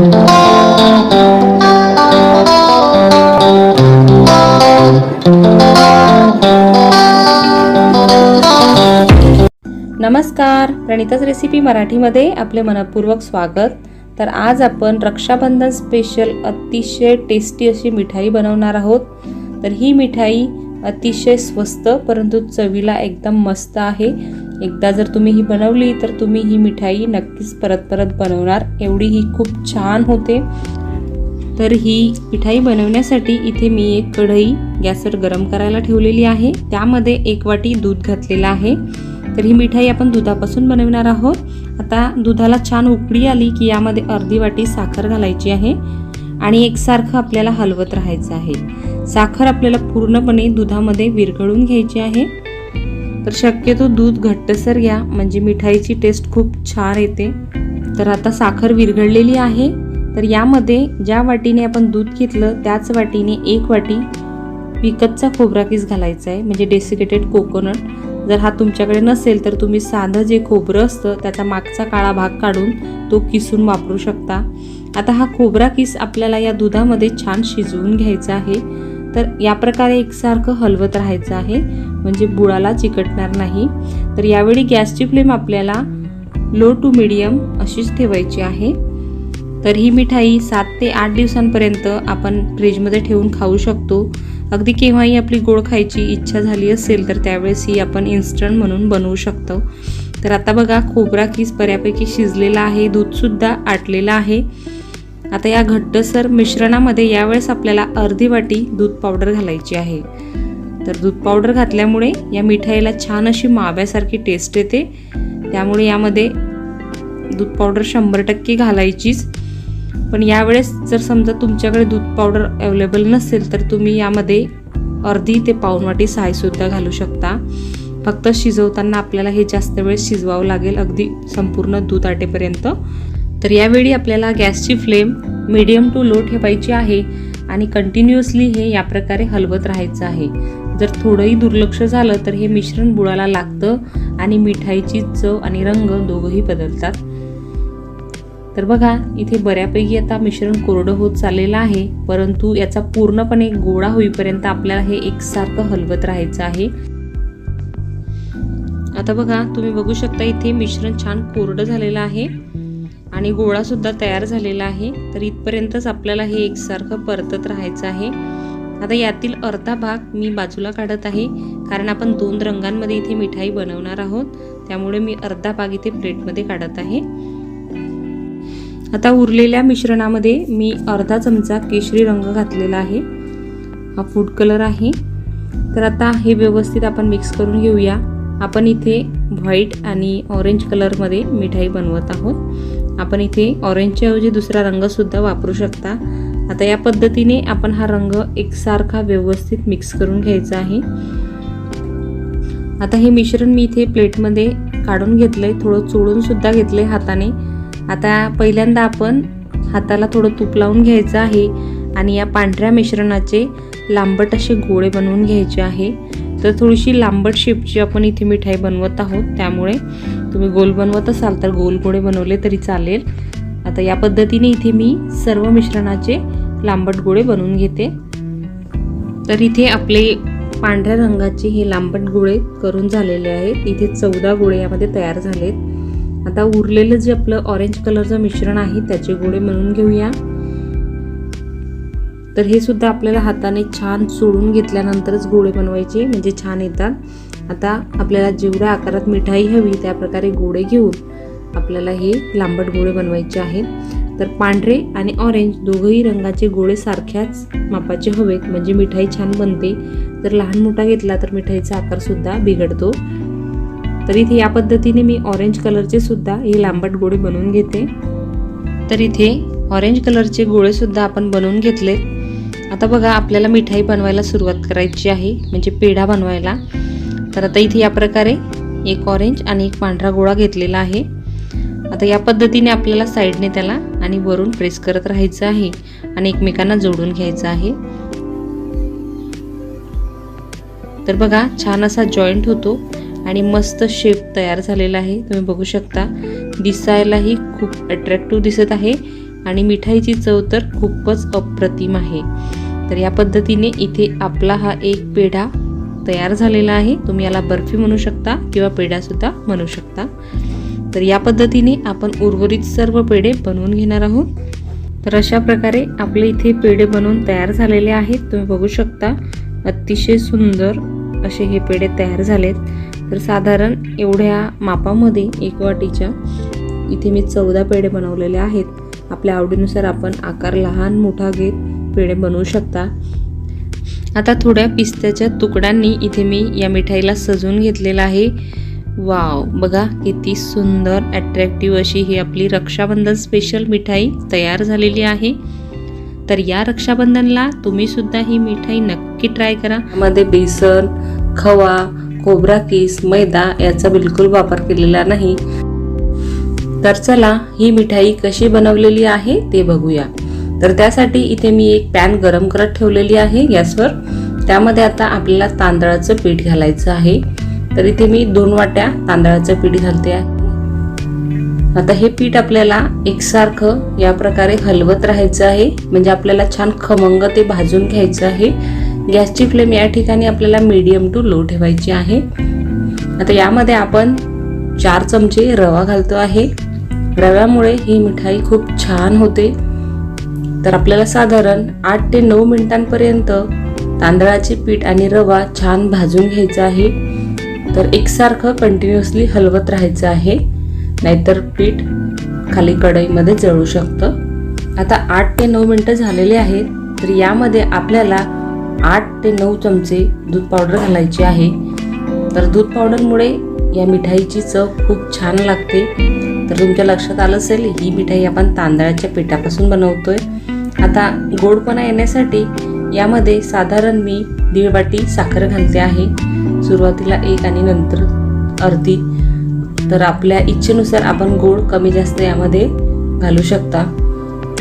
नमस्कार प्रणिताच रेसिपी मराठीमध्ये आपले मनपूर्वक स्वागत. तर आज आपण रक्षाबंधन स्पेशल अतिशय टेस्टी अशी मिठाई बनवणार आहोत. तर ही मिठाई अतिशय स्वस्त परंतु चवीला एकदम मस्त आहे. एकदा जर तुम्ही ही बनवली तर तुम्ही ही मिठाई नक्कीच परत परत बनवणार. एवढी ही खूप छान होते. तर ही मिठाई बनवण्यासाठी इथे मी एक कढई गॅसवर गरम करायला ठेवलेली आहे. त्यामध्ये एक वाटी दूध घातलेलं आहे. तर ही मिठाई आपण दुधापासून बनवणार आहोत. आता दुधाला छान उकळी आली की यामध्ये अर्धी वाटी साखर घालायची आहे आणि एकसारखं आपल्याला हलवत राहायचं आहे. साखर आपल्याला पूर्णपणे दुधामध्ये विरघळून घ्यायची आहे. तर शक्यतो दूध घट्टसर घ्या. म्हणजे मिठाईची टेस्ट खूप छान येते. तर आता साखर विरघळलेली आहे. तर यामध्ये ज्या वाटीने आपण दूध घेतलं त्याच वाटीने एक वाटी विकतचा खोबरा किस घालायचा आहे. म्हणजे डेसिकेटेड कोकोनट जर हा तुमच्याकडे नसेल तर तुम्ही साधं जे खोबरं असतं त्याचा मागचा काळा भाग काढून तो किसून वापरू शकता. आता हा खोबरा किस आपल्याला या दुधामध्ये छान शिजवून घ्यायचा आहे. तर या प्रकारे एकसारखं हलवत राहायचं आहे. म्हणजे बुडाला चिकटणार नाही. तर यावेळी गॅसची फ्लेम आपल्याला लो टू मिडियम अशीच ठेवायची आहे. तर ही मिठाई सात ते आठ दिवसांपर्यंत आपण फ्रीजमध्ये ठेवून खाऊ शकतो. अगदी केव्हाही आपली गोड खायची इच्छा झाली असेल तर त्यावेळेस ही आपण इन्स्टंट म्हणून बनवू शकतो. तर आता बघा खोबरा किस बऱ्यापैकी शिजलेला आहे दूधसुद्धा आटलेलं आहे. आता या घट्टसर मिश्रणामध्ये यावेळेस आपल्याला अर्धी वाटी दूध पावडर घालायची आहे. तर दूध पावडर घातल्यामुळे या मिठाईला छान अशी माव्यासारखी टेस्ट येते. त्यामुळे यामध्ये दूध पावडर शंभर टक्के घालायचीच. पण यावेळेस जर समजा तुमच्याकडे दूध पावडर अवेलेबल नसेल तर तुम्ही यामध्ये अर्धी ते पाऊण वाटी सायसुद्धा घालू शकता. फक्त शिजवताना आपल्याला हे जास्त वेळ शिजवावं लागेल. अगदी संपूर्ण दूध आटेपर्यंत. तर यावेळी आपल्याला गॅसची फ्लेम मिडियम टू लो ठेवायची आहे आणि कंटिन्युअसली हे या प्रकारे हलवत राहायचं आहे. जर थोडंही दुर्लक्ष झालं तर हे मिश्रण बुडाला लागतं आणि मिठाईची चव आणि रंग दोघंही बदलतात. तर बघा इथे बऱ्यापैकी आता मिश्रण कोरडं होत चाललेलं आहे परंतु याचा पूर्णपणे गोळा होईपर्यंत आपल्याला हे एकसारखं हलवत राहायचं आहे. आता बघा तुम्ही बघू शकता इथे मिश्रण छान कोरडं झालेलं आहे. आणि गोळासुद्धा तयार झालेला आहे. तर इथपर्यंतच आपल्याला हे एकसारखं परतत राहायचं आहे. आता यातील अर्धा भाग मी बाजूला काढत आहे. कारण आपण दोन रंगांमध्ये इथे मिठाई बनवणार आहोत. त्यामुळे मी अर्धा भाग इथे प्लेटमध्ये काढत आहे. आता उरलेल्या मिश्रणामध्ये मी अर्धा चमचा केशरी रंग घातलेला आहे. हा फूड कलर आहे. तर आता हे व्यवस्थित आपण मिक्स करून घेऊया. आपण इथे व्हाईट आणि ऑरेंज कलरमध्ये मिठाई बनवत आहोत. आपण इथे ऑरेंजच्याऐवजी दुसरा रंगसुद्धा वापरू शकता. आता या पद्धतीने आपण हा रंग एकसारखा व्यवस्थित मिक्स करून घ्यायचा आहे. आता हे मिश्रण मी इथे प्लेटमध्ये काढून घेतलंय. थोडं चोळूनसुद्धा घेतलं घेतलंय हाताने. आता पहिल्यांदा आपण हाताला थोडं तूप लावून घ्यायचं आहे आणि या पांढऱ्या मिश्रणाचे लांबट असे गोळे बनवून घ्यायचे आहे. तर थोडीशी लांबट शेपची आपण इथे मिठाई बनवत आहोत त्यामुळे तुम्ही गोल बनवत असाल तर गोल गोळे बनवले तरी चालेल. आता या पद्धतीने इथे मी सर्व मिश्रणाचे लांबट गोळे बनवून घेते. तर इथे आपले पांढऱ्या रंगाचे हे लांबट गोळे करून झालेले आहेत. इथे चौदा गोळे यामध्ये तयार झालेत. आता उरलेलं जे आपलं ऑरेंज कलरचं मिश्रण आहे त्याचे गोळे बनवून घेऊया. तर हे सुद्धा आपल्याला हाताने छान सोडून घेतल्यानंतरच गोळे बनवायचे म्हणजे छान येतात. आता आपल्याला जेवढ्या आकारात मिठाई हवी त्या प्रकारे गोळे घेऊन आपल्याला हे लांबट गोळे बनवायचे आहेत. तर पांढरे आणि ऑरेंज दोघंही रंगाचे गोळे सारख्याच मापाचे हवेत म्हणजे मिठाई छान बनते. जर लहान मोठा घेतला तर मिठाईचा आकारसुद्धा बिघडतो. तर इथे या पद्धतीने मी ऑरेंज कलरचे सुद्धा हे लांबट गोळे बनवून घेते. तर इथे ऑरेंज कलरचे गोळेसुद्धा आपण बनवून घेतले आता बघा आपल्याला मिठाई बनवायला सुरुवात करायची आहे म्हणजे पेढा बनवायला. तर आता इथे या प्रकारे एक ऑरेंज आणि एक पांढरा गोळा घेतलेला आहे. आता या पद्धतीने आपल्याला साईडने त्याला आणि वरून प्रेस करत राहायचं आहे आणि एकमेकांना जोडून घ्यायचं आहे. तर बघा छान असा जॉईंट होतो आणि मस्त शेप तयार झालेला आहे. तुम्ही बघू शकता दिसायलाही खूप अट्रॅक्टिव्ह दिसत आहे आणि मिठाईची चव तर खूपच अप्रतिम आहे. तर या पद्धतीने इथे आपला हा एक पेढा तयार झालेला आहे. तुम्ही याला बर्फी म्हणू शकता किंवा पेढासुद्धा म्हणू शकता. तर या पद्धतीने आपण उर्वरित सर्व पेढे बनवून घेणार आहोत. तर अशा प्रकारे आपले इथे पेढे बनवून तयार झालेले आहेत. तुम्ही बघू शकता अतिशय सुंदर असे हे पेढे तयार झालेत. तर साधारण एवढ्या मापामध्ये एक वाटीच्या इथे मी चौदा पेढे बनवलेले आहेत. आपल्या आवडीनुसार आपण आकार लहान मोठा घेत पेढे बनवू शकता. आता थोड्या पिस्त्याच्या तुकड्यांनी इथे मी या मिठाईला सजवून घेतलेलं आहे. वाव बघा किती सुंदर अट्रॅक्टिव्ह अशी ही आपली रक्षाबंधन स्पेशल मिठाई तयार झालेली आहे. तर या रक्षाबंधनला तुम्ही सुद्धा ही मिठाई नक्की ट्राय करा. मध्ये बेसन खवा खोबरा किस मैदा याचा बिलकुल वापर केलेला नाही. तर चला ही मिठाई कशी बनवलेली आहे ते बघूया. तर त्यासाठी इथे मी एक पॅन गरम करत ठेवलेली आहे गॅसवर. त्यामध्ये आता आपल्याला तांदळाचं पीठ घालायचं आहे. तर इथे मी दोन वाट्या तांदळाचं पीठ घालते आहे. आता हे पीठ आपल्याला एकसारखं या प्रकारे हलवत राहायचं आहे. म्हणजे आपल्याला छान खमंग ते भाजून घ्यायचं आहे. गॅसची फ्लेम या ठिकाणी आपल्याला मीडियम टू लो ठेवायची आहे. आता यामध्ये आपण चार चमचे रवा घालतो आहे. रव्यामुळे ही मिठाई खूप छान होते. तर आपल्याला साधारण आठ ते नऊ मिनिटांपर्यंत तांदळाचे पीठ आणि रवा छान भाजून घ्यायचा आहे. तर एकसारखं कंटिन्युअसली हलवत राहायचं आहे. नाहीतर पीठ खाली कढईमध्ये जळू शकतं. आता आठ ते नऊ मिनटं झालेले आहेत. तर यामध्ये आपल्याला आठ ते नऊ चमचे दूध पावडर घालायची आहे. तर दूध पावडरमुळे या मिठाईची चव खूप छान लागते. तर तुमच्या लक्षात आलं असेल ही मिठाई आपण तांदळाच्या पिठापासून बनवतोय. आता गोडपणा येण्यासाठी यामध्ये साधारण मी दीड वाटी साखर घालते आहे. सुरुवातीला एक आणि नंतर अर्धी. तर आपल्या इच्छेनुसार आपण गोड कमी जास्त यामध्ये घालू शकता.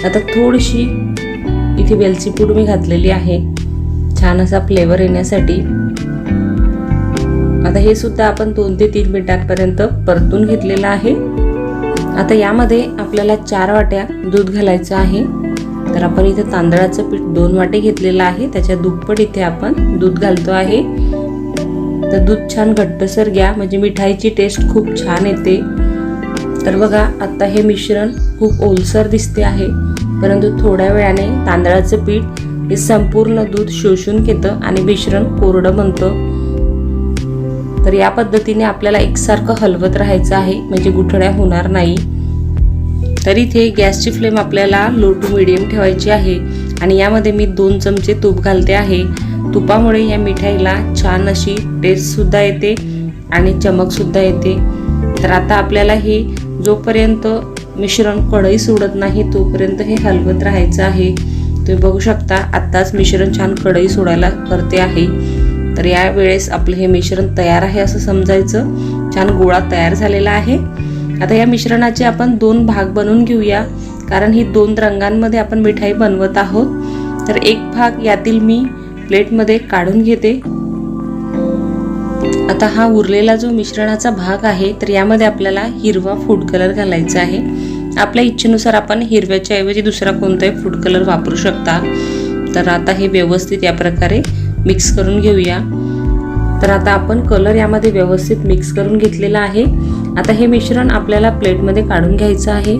आता थोडीशी इथे वेलची पूड मी घातलेली आहे. छान असा फ्लेवर येण्यासाठी. आता हे सुद्धा आपण दोन ते तीन मिनिटांपर्यंत परतून घेतलेलं आहे. आता यामध्ये आपल्याला चार वाट्या दूध घालायचं आहे. तर आपण इथे तांदळाचं पीठ दोन वाटे घेतलेलं आहे. त्याच्या दुप्पट इथे आपण दूध घालतो आहे. तर दूध छान घट्टसर घ्या. म्हणजे मिठाईची टेस्ट खूप छान येते. तर बघा आत्ता हे मिश्रण खूप ओलसर दिसते आहे. परंतु थोड्या वेळाने तांदळाचं पीठ हे संपूर्ण दूध शोषून घेतं आणि मिश्रण कोरडं बनतं. तर या पद्धतीने आपल्याला एकसारखं हलवत राहायचं आहे. म्हणजे गुठळ्या होणार नाही. तर इथे गॅसची फ्लेम आपल्याला लो टू मिडियम ठेवायची आहे. आणि यामध्ये मी दोन चमचे तूप घालते आहे. तुपामुळे या मिठाईला छान अशी टेस्टसुद्धा येते आणि चमकसुद्धा येते. तर आता आपल्याला हे जोपर्यंत मिश्रण कढई सोडत नाही तोपर्यंत हे हलवत राहायचं आहे. तुम्ही बघू शकता आत्ताच मिश्रण छान कढई सोडायला करते आहे. तर या वेळेस आपलं हे मिश्रण तयार आहे असं समजायचं. छान गोळा तयार झालेला आहे. आता या मिश्रणाचे आपण दोन भाग बनवून घेऊया. कारण ही दोन रंगांमध्ये आपण मिठाई बनवत आहोत. तर एक भाग यातील मी प्लेटमध्ये काढून घेते. आता हा उरलेला जो मिश्रणाचा भाग आहे तर यामध्ये आपल्याला हिरवा फूड कलर घालायचा आहे. आपल्या इच्छेनुसार आपण हिरव्याच्या ऐवजी दुसरा कोणताही फूड कलर वापरू शकता. तर आता हे व्यवस्थित या प्रकारे मिक्स करून घेऊया. तर आता आपण कलर यामध्ये व्यवस्थित मिक्स करून घेतलेला आहे. आता हे मिश्रण आपल्याला प्लेटमध्ये काढून घ्यायचं आहे.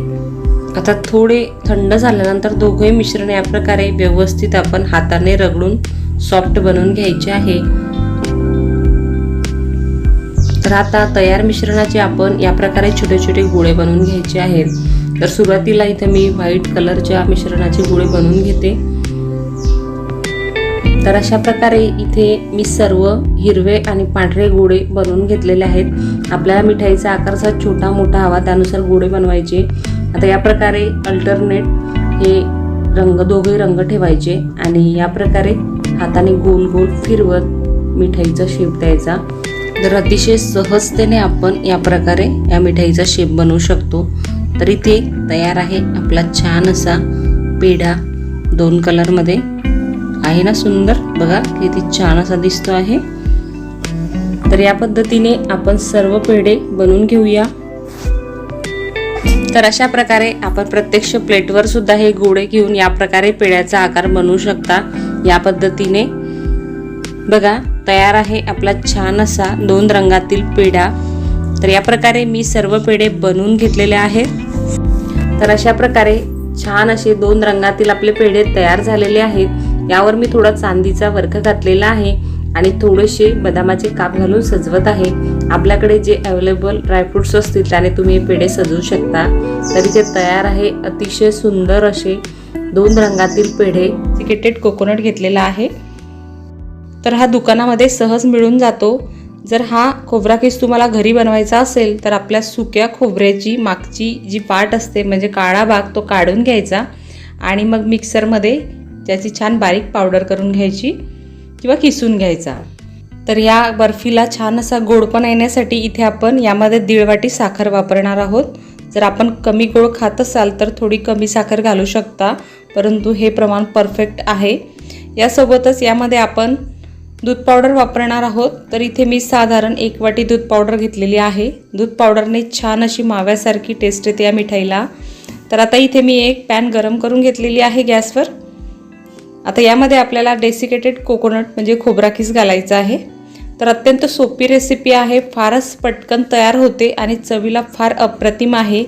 आता थोडे थंड झाल्यानंतर दोघे मिश्रण या प्रकारे व्यवस्थित आपण हाताने रगडून सॉफ्ट बनवून घ्यायचे आहे. तर आता तयार मिश्रणाचे आपण या प्रकारे छोटे छोटे गोळे बनवून घ्यायचे आहेत. तर सुरुवातीला इथे मी व्हाईट कलरच्या मिश्रणाचे गोळे बनवून घेते. तर अशा प्रकारे इथे मी सर्व हिरवे आणि पांढरे गोळे बनवून घेतलेले आहेत. आपल्याला मिठाईचा आकारचा छोटा मोठा हवा त्यानुसार गोळे बनवायचे. आता या प्रकारे अल्टरनेट हे रंग दोघे रंग ठेवायचे आणि या प्रकारे हाताने गोल गोल फिरवत मिठाईचा शेप द्यायचा. तर अतिशय सहजतेने आपण या प्रकारे या मिठाईचा शेप बनवू शकतो. तर इथे तयार आहे आपला छान असा पेढा दोन कलरमध्ये आहे ना सुंदर? बघा किती छान असा दिसतो आहे. तर या पद्धतीने आपण सर्व पेढे बनवून घेऊया. तर अशा प्रकारे आपण प्रत्यक्ष प्लेटवर सुद्धा हे गोळे घेऊन या प्रकारे पेढ्याचा आकार बनवू शकता. या पद्धतीने. बघा तयार आहे आपला छान असा दोन रंगातील पेढा. तर या प्रकारे मी सर्व पेढे बनवून घेतलेले आहेत. तर अशा प्रकारे छान असे दोन रंगातील आपले पेढे तयार झालेले आहेत. यावर मी थोडा चांदीचा वर्क घातलेला आहे. आणि थोडेसे बदामाचे काप घालून सजवत आहे. आपल्याकडे जे अवेलेबल ड्रायफ्रुट्स असतील त्याने तुम्ही हे पेढे सजवू शकता. तरी ते तयार आहे. अतिशय सुंदर असे दोन रंगातील पेढे. सिकेटेड कोकोनट घेतलेला आहे. तर हा दुकानामध्ये सहज मिळून जातो. जर हा खोबरा केस तुम्हाला घरी बनवायचा असेल तर आपल्या सुक्या खोबऱ्याची मागची जी पाट असते म्हणजे काळा भाग तो काढून घ्यायचा. आणि मग मिक्सरमध्ये त्याची छान बारीक पावडर करून घ्यायची. किंवा किसून घ्यायचा. तर या बर्फीला छान असा गोडपणा येण्यासाठी इथे आपण यामध्ये दीड वाटी साखर वापरणार आहोत. जर आपण कमी गोड खात असाल तर थोडी कमी साखर घालू शकता परंतु हे प्रमाण परफेक्ट आहे. यासोबतच यामध्ये आपण दूध पावडर वापरणार आहोत. तर इथे मी साधारण एक वाटी दूध पावडर घेतलेली आहे. दूध पावडरने छान अशी माव्यासारखी टेस्ट येते या मिठाईला. तर आता इथे मी एक पॅन गरम करून घेतलेली आहे गॅसवर. आता यामध्ये आपल्याला डेसिकेटेड कोकोनट म्हणजे खोबराकीस घालायचं आहे. तर अत्यंत सोपी रेसिपी आहे. फारच पटकन तयार होते आणि चवीला फार अप्रतिम आहे.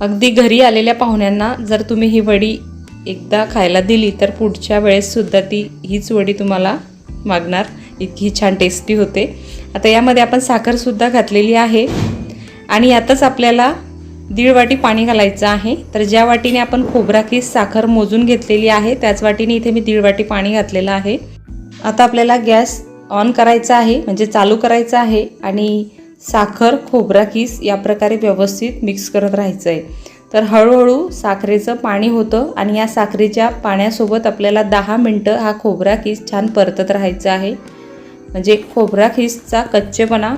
अगदी घरी आलेल्या पाहुण्यांना जर तुम्ही ही वडी एकदा खायला दिली तर पुढच्या वेळेससुद्धा ती हीच वडी तुम्हाला मागणार. इतकी छान टेस्टी होते. आता यामध्ये आपण साखरसुद्धा घातलेली आहे. आणि यातच आपल्याला दीड वाटी पाणी घालायचं आहे. तर ज्या वाटीने आपण खोबरा किस साखर मोजून घेतलेली आहे त्याच वाटीने इथे मी दीड वाटी पाणी घातलेलं आहे. आता आपल्याला गॅस ऑन करायचा आहे म्हणजे चालू करायचा आहे आणि साखर खोबरा किस या प्रकारे व्यवस्थित मिक्स करत राहायचं आहे तर हळूहळू साखरेचं पाणी होतं आणि या साखरेच्या पाण्यासोबत आपल्याला दहा मिनटं हा खोबरा किस छान परतत राहायचा आहे. म्हणजे खोबरा खिसचा कच्चेपणा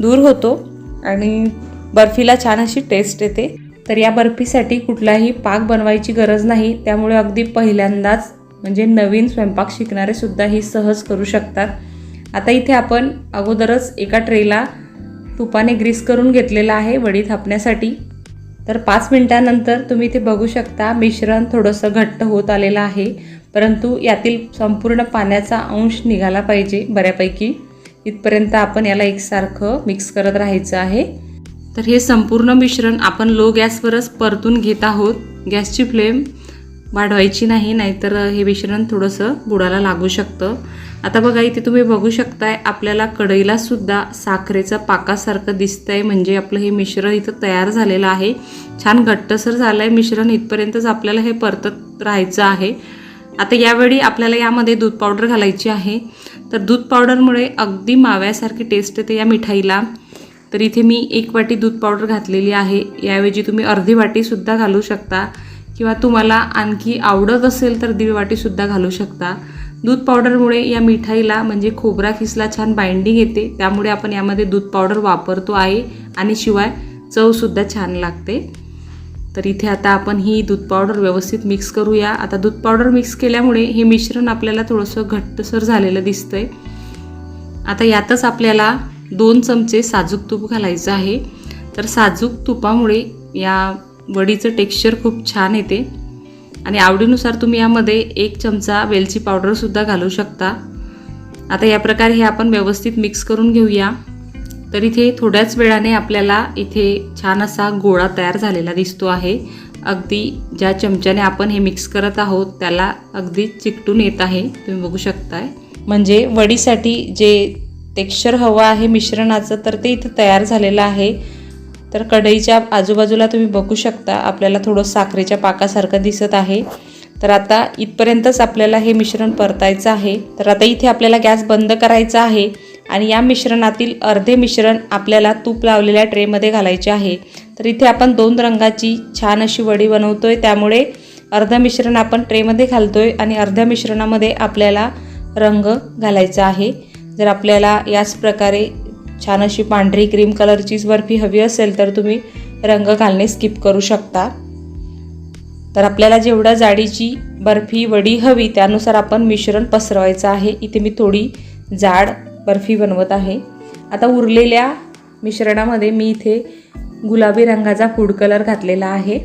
दूर होतो आणि बर्फीला छान अशी टेस्ट येते. तर या बर्फीसाठी कुठलाही पाक बनवायची गरज नाही. त्यामुळे अगदी पहिल्यांदाच म्हणजे नवीन स्वयंपाक शिकणारे सुद्धा ही सहज करू शकतात. आता इथे आपण अगोदरच एका ट्रेला तुपाने ग्रीस करून घेतलेला आहे वडी थापण्यासाठी. तर पाच मिनटानंतर तुम्ही इथे बघू शकता मिश्रण थोडंसं घट्ट होत आलेलं आहे. परंतु यातील संपूर्ण पाण्याचा अंश निघाला पाहिजे बऱ्यापैकी. इथपर्यंत आपण याला एकसारखं मिक्स करत राहायचं आहे. तर हे संपूर्ण मिश्रण आपण लो गॅसवरच परतून घेत आहोत. गॅसची फ्लेम वाढवायची नाही नाहीतर हे मिश्रण थोडंसं बुडाला लागू शकतं. आता बघा इथे तुम्ही बघू शकताय आपल्याला कढईला सुद्धा साखरेचं पाकासारखं दिसतंय. म्हणजे आपलं हे मिश्रण इथं तयार झालेलं आहे. छान घट्टसर झालं आहे मिश्रण. इथपर्यंतच आपल्याला हे परतत राहायचं आहे. आता यावेळी आपल्याला यामध्ये दूध पावडर घालायची आहे. तर दूध पावडरमुळे अगदी माव्यासारखी टेस्ट येते या मिठाईला. तर इथे मी एक वाटी दूध पावडर घातलेली आहे. याऐवजी तुम्ही अर्धी वाटीसुद्धा घालू शकता. किंवा तुम्हाला आणखी आवडत असेल तर दीड वाटीसुद्धा घालू शकता. दूध पावडरमुळे या मिठाईला म्हणजे खोबरा खिसला छान बाइंडिंग येते. त्यामुळे आपण यामध्ये दूध पावडर वापरतो आहे आणि शिवाय चवसुद्धा छान लागते. तर इथे आता आपण ही दूध पावडर व्यवस्थित मिक्स करूया. आता दूध पावडर मिक्स केल्यामुळे हे मिश्रण आपल्याला थोडंसं घट्टसर झालेलं दिसतंय. आता यातच आपल्याला दोन चमचे साजूक तूप घालायचं आहे. तर साजूक तुपामुळे या वडीचं टेक्स्चर खूप छान येते. आणि आवडीनुसार तुम्ही यामध्ये एक चमचा वेलची पावडरसुद्धा घालू शकता. आता या प्रकारे हे आपण व्यवस्थित मिक्स करून घेऊया. तर इथे थोड्याच वेळाने आपल्याला इथे छान असा गोळा तयार झालेला दिसतो आहे. अगदी ज्या चमच्याने आपण हे मिक्स करत आहोत त्याला अगदी चिकटून येत आहे. तुम्ही बघू शकताय. म्हणजे वडीसाठी जे टेक्स्चर हवं आहे मिश्रणाचं तर ते इथं तयार झालेलं आहे. तर कढईच्या आजूबाजूला तुम्ही बघू शकता आपल्याला थोडं साखरेच्या पाकासारखं दिसत आहे. तर आता इथपर्यंतच आपल्याला हे मिश्रण परतायचं आहे. तर आता इथे आपल्याला गॅस बंद करायचा आहे आणि या मिश्रणातील अर्धे मिश्रण आपल्याला तूप लावलेल्या ट्रेमध्ये घालायचे आहे. तर इथे आपण दोन रंगाची छान अशी वडी बनवतो आहे त्यामुळे अर्धं मिश्रण आपण ट्रेमध्ये घालतो आहे आणि अर्ध्या मिश्रणामध्ये आपल्याला रंग घालायचा आहे. जर आपल्याला याच प्रकारे छान अशी पांढरी क्रीम कलरचीच बर्फी हवी असेल तर तुम्ही रंग घालणे स्किप करू शकता. तर आपल्याला जेवढ्या जाडीची बर्फी वडी हवी त्यानुसार आपण मिश्रण पसरवायचं आहे. इथे मी थोडी जाड बर्फी बनवत आहे. आता उरलेल्या मिश्रणामध्ये मी इथे गुलाबी रंगाचा फूड कलर घातलेला आहे.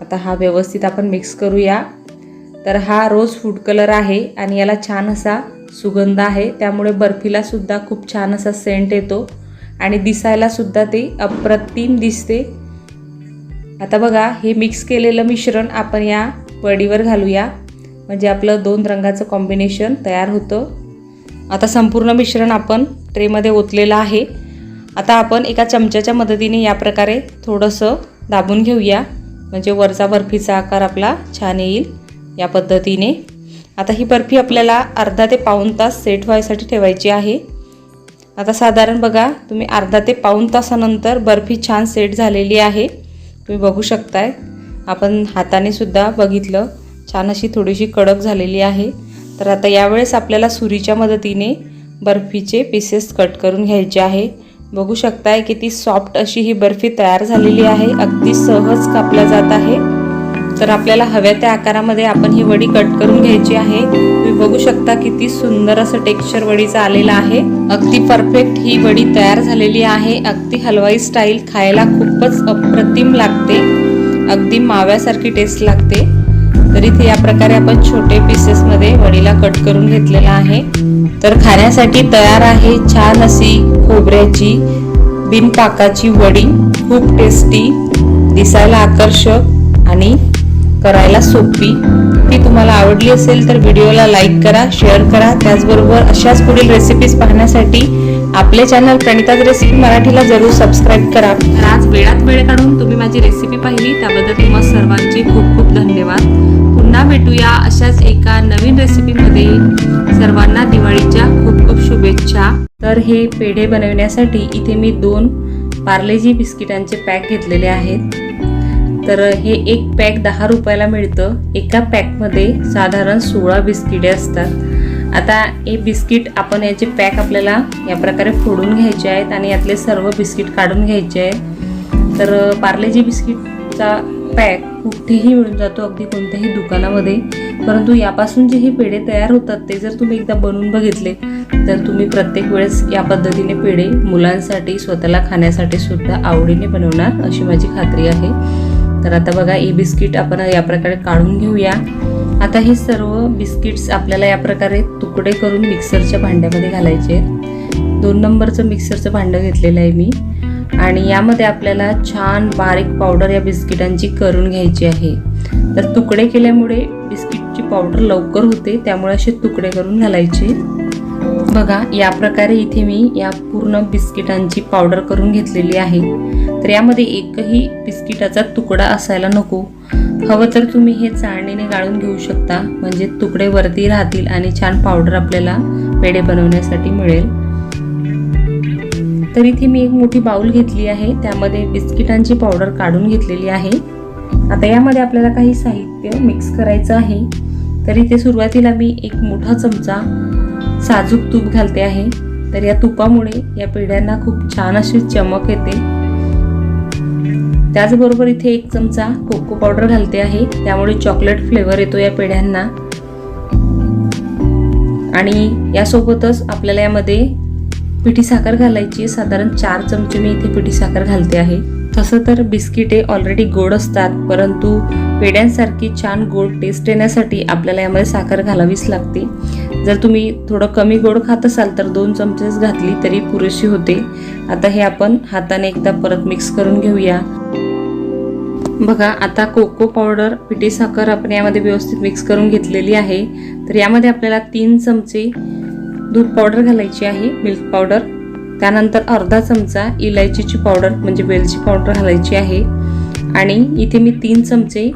आता हा व्यवस्थित आपण मिक्स करूया. तर हा रोज फूड कलर आहे आणि याला छान असा सुगंध आहे. त्यामुळे बर्फीला सुद्धा खूप छान असा सेंट येतो. आणि दिसायला सुद्धा ते अप्रतिम दिसते. आता बघा हे मिक्स केलेलं मिश्रण आपण या वडीवर घालूया. म्हणजे आपलं दोन रंगाचं कॉम्बिनेशन तयार होतं. आता संपूर्ण मिश्रण आपण ट्रेमध्ये ओतलेलं आहे. आता आपण एका चमच्याच्या मदतीने या प्रकारे थोडंसं दाबून घेऊया. म्हणजे वरचा बर्फीचा आकार आपला छान येईल या पद्धतीने. आता ही बर्फी आपल्याला अर्धा ते पाऊण तास सेट व्हायसाठी ठेवायची आहे. आता साधारण बघा तुम्ही अर्धा ते पाऊण तासानंतर बर्फी छान सेट झालेली आहे. तुम्ही बघू शकताय. आपण हाताने सुद्धा बघितलं छान अशी थोडीशी कडक झालेली आहे. तर आता यावेळेस आपल्याला सुरीच्या मदतीने बर्फीचे पीसेस कट करून घ्यायचे आहे. बघू शकताय किती सॉफ्ट अशी ही बर्फी तयार झालेली आहे. अगदी सहज कापल्या जात आहे. तर आपल्याला हव्या त्या आकारामध्ये आपण ही वडी कट करून घ्यायची आहे. तुम्ही बघू शकता किती सुंदर असं टेक्स्चर वडीचा आलेलं आहे. अगदी परफेक्ट ही वडी तयार झालेली आहे. अगदी हलवाई स्टाईल खायला खूपच अप्रतिम लागते. अगदी माव्यासारखी टेस्ट लागते. तर इथे या प्रकारे आपण छोटे पीसेसमध्ये वडीला कट करून घेतलेला आहे. तर खाण्यासाठी तयार आहे छान अशी खोबऱ्याची बिनपाकाची वडी. खूप टेस्टी दिसायला आकर्षक आणि करायला सोपी. ती तुम्हाला आवडली असेल तर व्हिडिओला लाईक करा शेअर करा. त्याचबरोबर अशाच पुढील रेसिपीज पाहण्यासाठी आपले चॅनल प्रणिताज रेसिपी मराठीला जरूर सबस्क्राईब करा. तर आज वेळात वेळ काढून तुम्ही माझी रेसिपी पाहिली. त्याबद्दल तुम्हा सर्वांचे खूप खूप धन्यवाद. पुन्हा भेटूया अशाच एका नवीन रेसिपीमध्ये सर्वांना दिवाळीच्या खूप खूप शुभेच्छा. तर हे पेढे बनवण्यासाठी इथे मी दोन पार्लेजी बिस्किटांचे पॅक घेतलेले आहेत. तर हे एक पॅक दहा रुपयाला मिळतं. एका पॅकमध्ये साधारण सोळा बिस्किटे असतात. आता हे बिस्किट आपण याचे पॅक आपल्याला या प्रकारे फोडून घ्यायचे आहेत आणि यातले सर्व बिस्किट काढून घ्यायचे आहे तर पार्लेजी बिस्किटचा पॅक कुठेही मिळून जातो अगदी कोणत्याही दुकानामध्ये. परंतु यापासून जे हे पेढे तयार होतात ते जर तुम्ही एकदा बनवून बघितले तर तुम्ही प्रत्येक वेळेस या पद्धतीने पेढे मुलांसाठी स्वतःला खाण्यासाठी सुद्धा आवडीने बनवणार अशी माझी खात्री आहे. तर आता बघा ई बिस्किट आपण या प्रकारे काढून घेऊया. आता हे सर्व बिस्किट्स आपल्याला या प्रकारे तुकडे करून मिक्सरच्या भांड्यामध्ये घालायचे आहेत. दोन नंबरचं मिक्सरचं भांडं घेतलेलं आहे मी. आणि यामध्ये आपल्याला छान बारीक पावडर या बिस्किटांची करून घ्यायची आहे. तर तुकडे केल्यामुळे बिस्किटची पावडर लवकर होते त्यामुळे असे तुकडे करून घालायचे. बघा या प्रकारे इथे मी या पूर्ण बिस्किटांची पावडर करून घेतलेली आहे. तर यामध्ये एकही बिस्किटाचा तुकडा असायला नको. हवं तर तुम्ही हे चाळणीने गाळून घेऊ शकता. म्हणजे तुकडे वरती राहतील आणि छान पावडर आपल्याला पेढे बनवण्यासाठी मिळेल. तर इथे मी एक मोठी बाऊल घेतली आहे. त्यामध्ये बिस्किटांची पावडर काढून घेतलेली आहे. आता यामध्ये आपल्याला काही साहित्य मिक्स करायचं आहे. तर इथे सुरुवातीला मी एक मोठा चमचा साजूक तूप घालते आहे तर या तुपामुळे या पेढ्यांना खूप छान अशी चमक येते. त्याचबरोबर इथे एक चमचा कोको पावडर घालते आहे त्यामुळे चॉकलेट फ्लेवर येतो या पेढ्यांना. आणि यासोबतच आपल्याला यामध्ये पिठी साखर घालायची साधारण चार चमचे मी इथे पिठी साखर घालते आहे. तसं तर बिस्किटे ऑलरेडी गोड असतात परंतु पेड्यांसारखी छान गोड टेस्ट येण्यासाठी आपल्याला यामध्ये साखर घालावीच लागते. जर तुम्ही थोडं कमी गोड खात असाल तर दोन चमचेच घातली तरी पुरेशी होते. आता हे आपण हाताने एकदा परत मिक्स करून घेऊया. बघा आता कोको पावडर पिठी साखर आपण यामध्ये व्यवस्थित मिक्स करून घेतलेली आहे. तर यामध्ये आपल्याला तीन चमचे दूध पावडर घालायची आहे मिल्क पावडर त्यानंतर अर्धा चमचा इलायचीची पावडर म्हणजे वेलची पावडर घालायची आहे. आणि इथे मी तीन चमचे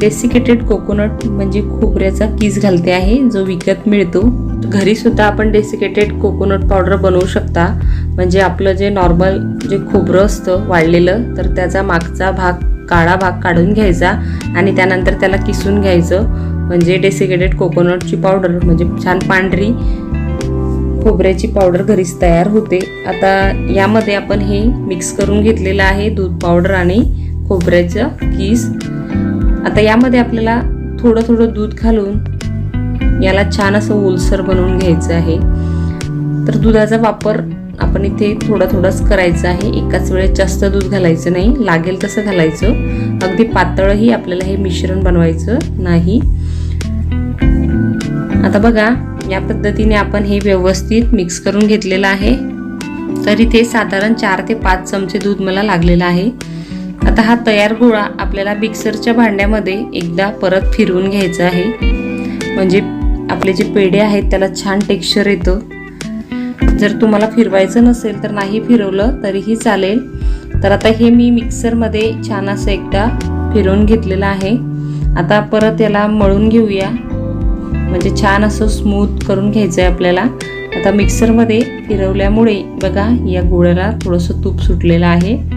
डेसिकेटेड कोकोनट म्हणजे खोबऱ्याचा कीस घालते आहे जो विकत मिळतो. घरी सुद्धा आपण डेसिकेटेड कोकोनट पावडर बनवू शकता. म्हणजे आपलं जे नॉर्मल जे खोबरं असतं वाळलेलं तर त्याचा मागचा भाग काळा भाग काढून घ्यायचा आणि त्यानंतर त्याला किसून घ्यायचं. म्हणजे डेसिकेटेड कोकोनटची पावडर म्हणजे छान पांढरी खोबऱ्याची पावडर घरीच तयार होते. आता यामध्ये आपण हे मिक्स करून घेतलेलं आहे दूध पावडर आणि खोबऱ्याचं कीस. आता यामध्ये आपल्याला थोडं थोडं दूध घालून याला छान असं ओलसर बनवून घ्यायचं आहे. तर दुधाचा वापर आपण इथे थोडं थोडंच करायचं आहे. एकाच वेळेस जास्त दूध घालायचं नाही. लागेल तसं घालायचं. अगदी पातळही आपल्याला हे मिश्रण बनवायचं नाही. आता बघा या पद्धतीने आपण हे व्यवस्थित मिक्स करून घेतलेलं आहे. तर इथे साधारण चार ते पाच चमचे दूध मला लागलेलं आहे. आता हा तयार गोळा आपल्याला मिक्सरच्या भांड्यामध्ये एकदा परत फिरवून घ्यायचा आहे. म्हणजे आपले जे पेढे आहेत त्याला छान टेक्स्चर येतं. जर तुम्हाला फिरवायचं नसेल तर नाही फिरवलं तरीही चालेल. तर आता हे मी मिक्सरमध्ये छान असं एकदा फिरवून घेतलेलं आहे. आता परत याला मळून घेऊया. म्हणजे छान असं स्मूथ करून घ्यायचं आहे आपल्याला. आता मिक्सरमध्ये फिरवल्यामुळे बघा या गोळ्याला थोडंसं तूप सुटलेलं आहे.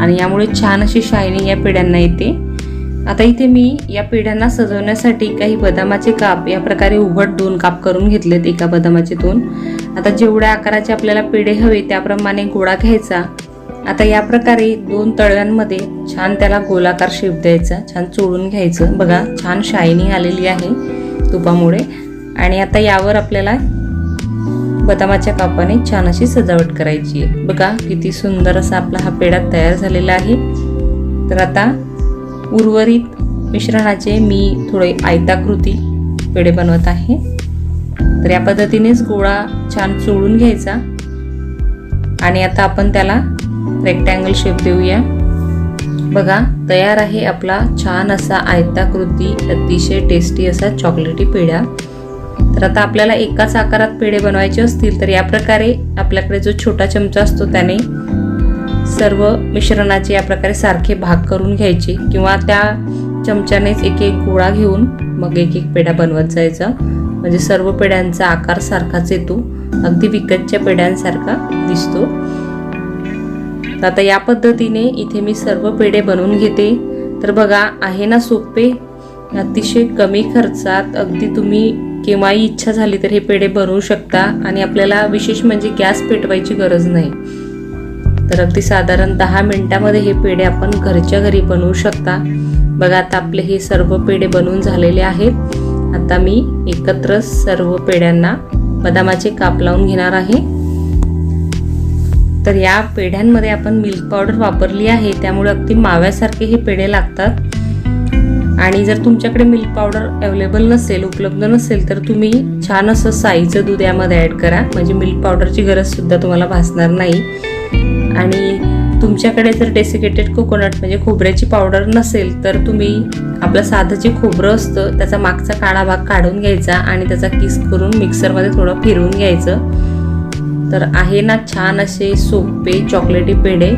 आणि यामुळे छान अशी शायनिंग या पेढ्यांना येते. आता इथे मी या पेढ्यांना सजवण्यासाठी काही बदामाचे काप या प्रकारे उघड दोन काप करून घेतलेत एका बदामाचे दोन. आता जेवढ्या आकाराचे आपल्याला पेढे हवे त्याप्रमाणे गोळा घ्यायचा. आता या प्रकारे दोन तळव्यांमध्ये छान त्याला गोलाकार शेप द्यायचा छान चोळून घ्यायचं. बघा छान शायनिंग आलेली आहे तुपामुळे. आणि आता यावर आपल्याला बदामाच्या कापाने छान अशी सजावट करायची आहे. बघा किती सुंदर असा आपला हा पेढा तयार झालेला आहे. तर आता उर्वरित मिश्रणाचे मी थोडे आयताकृती पेढे बनवत आहे. तर या पद्धतीनेच गोळा छान चोळून घ्यायचा. आणि आता आपण त्याला रेक्टँगल शेप देऊया. बघा तयार आहे आपला छान असा आयताकृती अतिशय टेस्टी असा चॉकलेटी पेढा. तर आता आपल्याला एकाच आकारात पेढे बनवायचे असतील तर या प्रकारे आपल्याकडे जो छोटा चमचा असतो त्याने सर्व मिश्रणाचे या प्रकारे सारखे भाग करून घ्यायचे किंवा त्या चमच्यानेच एक एक गोळा घेऊन मग एक एक पेढा बनवत जायचा. म्हणजे सर्व पेढ्यांचा आकार सारखाच येतो. अगदी विकतच्या पेढ्यांसारखा दिसतो. तर आता या पद्धतीने इथे मी सर्व पेढे बनवून घेते. तर बघा आहे ना सोपे? अतिशय कमी खर्चात अगदी तुम्ही किंवाही इच्छा झाली तर हे पेढे बनवू शकता आणि आपल्याला विशेष म्हणजे गॅस पेटवायची गरज नाही. तर अगदी साधारण दहा मिनटामध्ये हे पेढे आपण घरच्या घरी बनवू शकता. बघा आता आपले हे सर्व पेढे बनवून झालेले आहेत. आता मी एकत्र सर्व पेढ्यांना बदामाचे काप लावून घेणार आहे. तर या पेढ्यांमध्ये आपण मिल्क पावडर वापरली आहे. त्यामुळे अगदी माव्यासारखे हे पेढे लागतात. आणि जर तुमच्याकडे मिल्क पावडर अवेलेबल नसेल उपलब्ध नसेल तर तुम्ही छान असं साईचं दूध यामध्ये ॲड करा. म्हणजे मिल्क पावडरची गरजसुद्धा तुम्हाला भासणार नाही. आणि तुमच्याकडे जर डेसिकेटेड कोकोनट म्हणजे खोबऱ्याची पावडर नसेल तर तुम्ही आपलं साधं जे खोबरं असतं त्याचा मागचा काळा भाग काढून घ्यायचा आणि त्याचा किस करून मिक्सरमध्ये थोडं फिरवून घ्यायचं. तर आहे ना छान असे सोपे चॉकलेटी पेढे.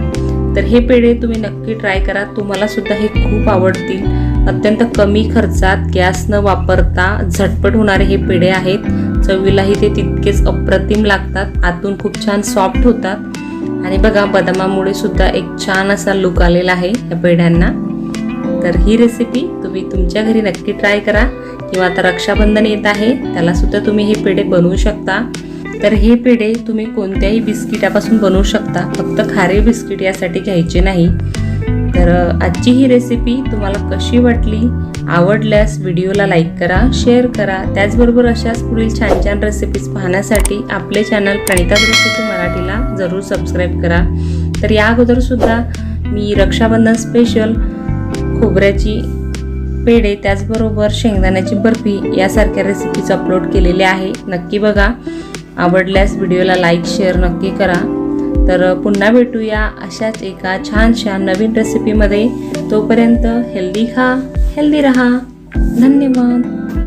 तर हे पेढे तुम्ही नक्की ट्राय करा. तुम्हाला सुद्धा हे खूप आवडतील. अत्यंत कमी खर्चात गॅस न वापरता झटपट होणारे हे पेढे आहेत. चवीलाही ते तितकेच अप्रतिम लागतात. आतून खूप छान सॉफ्ट होतात. आणि बघा बदामामुळे सुद्धा एक छान असा लुक आलेला आहे या पेढ्यांना. तर ही रेसिपी तुम्ही तुमच्या घरी नक्की ट्राय करा. किंवा आता रक्षाबंधन येत आहे त्याला सुद्धा तुम्ही हे पेढे बनवू शकता. तर हे पेढे तुम्ही कोणत्याही बिस्किटापासून बनवू शकता. फक्त खारे बिस्किट यासाठी घ्यायचे नाही. तर आजची ही रेसिपी तुम्हाला कशी वाटली आवडल्यास व्हिडिओला लाईक करा शेअर करा. त्याचबरोबर अशाच पुढील छान छान रेसिपीज पाहण्यासाठी आपले चॅनल प्रणिताज रेसिपी मराठीला जरूर सबस्क्राईब करा. तर या अगोदरसुद्धा मी रक्षाबंधन स्पेशल खोबऱ्याची पेढे त्याचबरोबर शेंगदाण्याची बर्फी यासारख्या रेसिपीज अपलोड केलेल्या आहे. नक्की बघा. आवडल्यास व्हिडिओला लाईक शेअर नक्की करा. तर पुन्हा भेटूया अशाच एका छानशा नवीन रेसिपीमध्ये तोपर्यंत हेल्दी खा हेल्दी रहा. धन्यवाद.